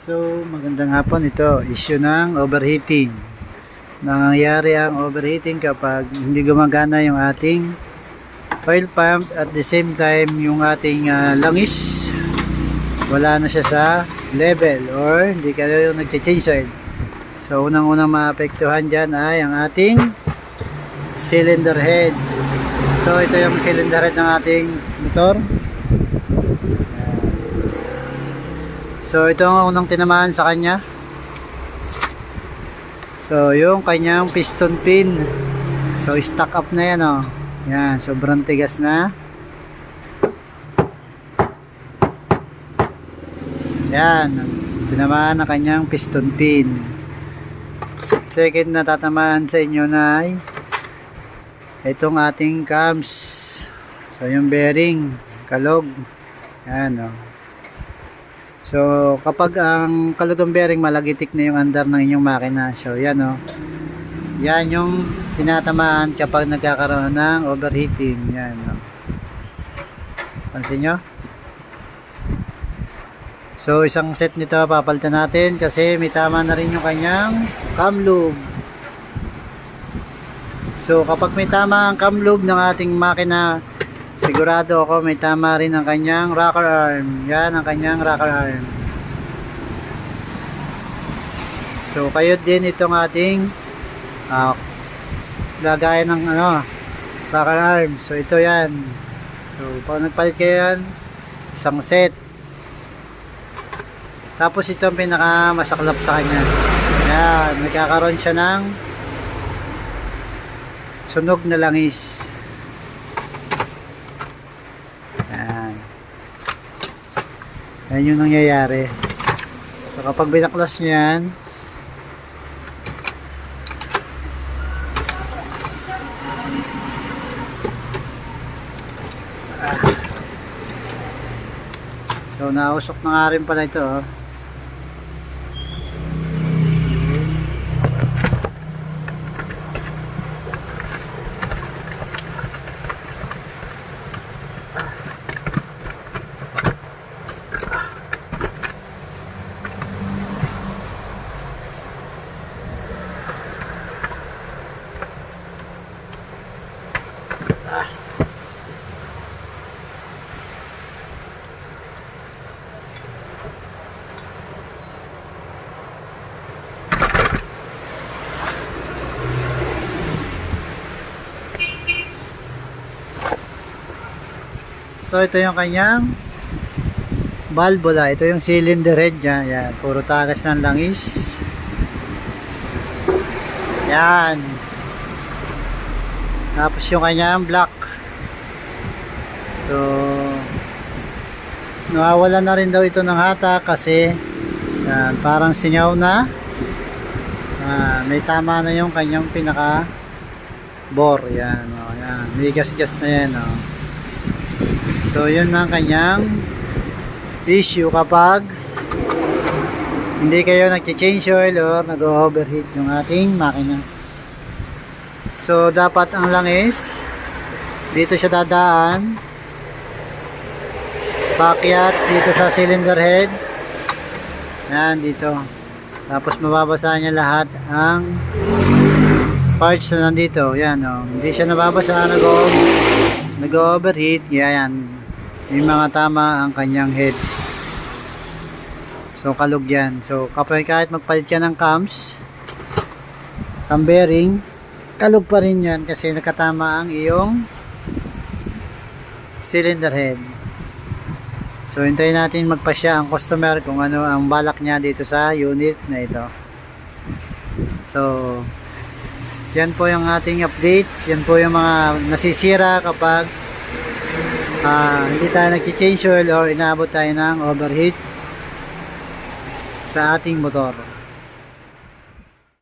So, magandang hapon ito. Issue ng overheating. Nangyayari ang overheating kapag hindi gumagana yung ating oil pump at the same time yung ating ah, langis wala na siya sa level or hindi kayo yung nag-change oil. So, unang-unang maapektuhan dyan ay ang ating cylinder head. So, ito yung cylinder head ng ating motor. So ito ang unang tinamaan sa kanya. So yung kanyang piston pin. So stock up na yan oh. Yan, sobrang tigas na. Yan, tinamaan na kanyang piston pin. Second na tatamaan sa inyo na ay itong ating cams. So yung bearing, kalog. Yan oh. So, kapag ang kalutong bearing malagitik na yung andar ng inyong makina. So, yan o. Yan yung tinatamaan kapag nagkakaroon ng overheating. Yan o. Pansin nyo? So, isang set nito papalitan natin kasi may tama na rin yung kanyang cam lube. So, kapag may tama ang cam lube ng ating makina, Sigurado ako may tama rin ang kanyang rocker arm. Yan ang kanyang rocker arm. So kayo din itong ating uh, lagayan ng ano, rocker arm. So ito yan. So pag nagpalit kayo yan, isang set. Tapos ito ang pinakamasaklap sa kanya. Yan, nagkakaroon siya ng sunog na langis. Yan yung nangyayari. So kapag binaklas nyo yan, Ah. So nausok na nga rin pala ito oh. So ito yung kanyang valvula. Ito yung cylinder head niya. Yan, puro tagas ng langis. Yan. Tapos yung kanyang block. So nawawala na rin daw ito ng hata kasi yan, parang singaw na. Ah, may tama na yung kanyang pinaka bore. Yan, oh, yan. May gas-gas na yan, oh. So, yun ang kanyang issue kapag hindi kayo nag-change oil or nag-overheat yung ating makina. So, dapat ang langis dito siya dadaan pakyat dito sa cylinder head. Yan dito. Tapos mababasa niya lahat ang parts na nandito. Yan o hindi siya nababasa nag nag-overheat. Yan yung mga tama ang kanyang head. So kalog yan. So kapag kahit magpalit ka ng cams cam bearing kalog pa rin yan kasi nakatama ang iyong cylinder head. So hintayin natin magpasya ang customer kung ano ang balak niya dito sa unit na ito. So yan po yung ating update. Yan po yung mga nasisira kapag ah, hindi tayo nag-change oil or inaabot tayo ng overheat sa ating motor